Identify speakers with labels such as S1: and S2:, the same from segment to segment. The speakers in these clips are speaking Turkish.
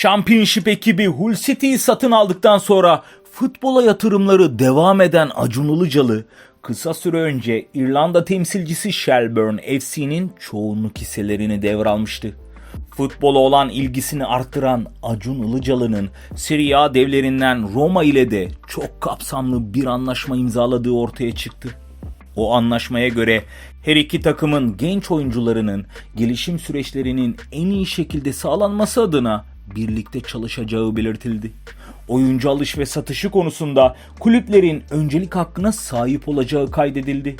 S1: Championship ekibi Hull City'yi satın aldıktan sonra futbola yatırımları devam eden Acun Ilıcalı, kısa süre önce İrlanda temsilcisi Shelburne FC'nin çoğunluk hisselerini devralmıştı. Futbola olan ilgisini arttıran Acun Ilıcalı'nın Serie A devlerinden Roma ile de çok kapsamlı bir anlaşma imzaladığı ortaya çıktı. O anlaşmaya göre her iki takımın genç oyuncularının gelişim süreçlerinin en iyi şekilde sağlanması adına birlikte çalışacağı belirtildi. Oyuncu alış ve satışı konusunda kulüplerin öncelik hakkına sahip olacağı kaydedildi.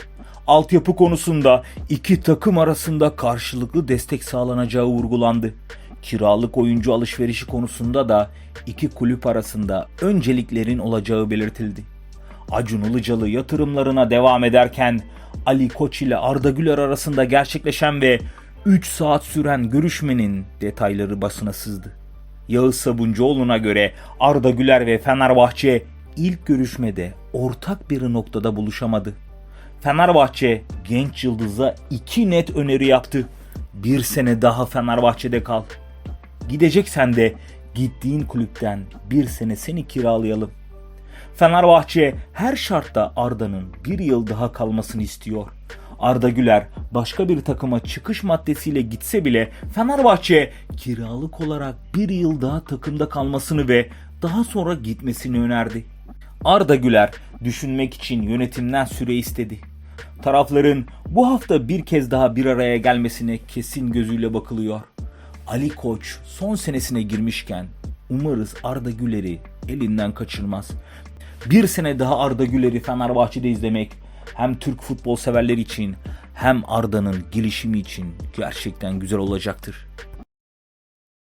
S1: Altyapı konusunda iki takım arasında karşılıklı destek sağlanacağı vurgulandı. Kiralık oyuncu alışverişi konusunda da iki kulüp arasında önceliklerin olacağı belirtildi. Acun Ilıcalı yatırımlarına devam ederken Ali Koç ile Arda Güler arasında gerçekleşen ve 3 saat süren görüşmenin detayları basına sızdı. Yağız Sabuncuoğlu'na göre Arda Güler ve Fenerbahçe ilk görüşmede ortak bir noktada buluşamadı. Fenerbahçe genç yıldıza iki net öneri yaptı. Bir sene daha Fenerbahçe'de kal. Gideceksen de gittiğin kulüpten bir sene seni kiralayalım. Fenerbahçe her şartta Arda'nın bir yıl daha kalmasını istiyor. Arda Güler başka bir takıma çıkış maddesiyle gitse bile Fenerbahçe kiralık olarak bir yıl daha takımda kalmasını ve daha sonra gitmesini önerdi. Arda Güler düşünmek için yönetimden süre istedi. Tarafların bu hafta bir kez daha bir araya gelmesine kesin gözüyle bakılıyor. Ali Koç son senesine girmişken umarız Arda Güler'i elinden kaçırmaz. Bir sene daha Arda Güler'i Fenerbahçe'de izlemek hem Türk futbol severler için hem Arda'nın gelişimi için gerçekten güzel olacaktır.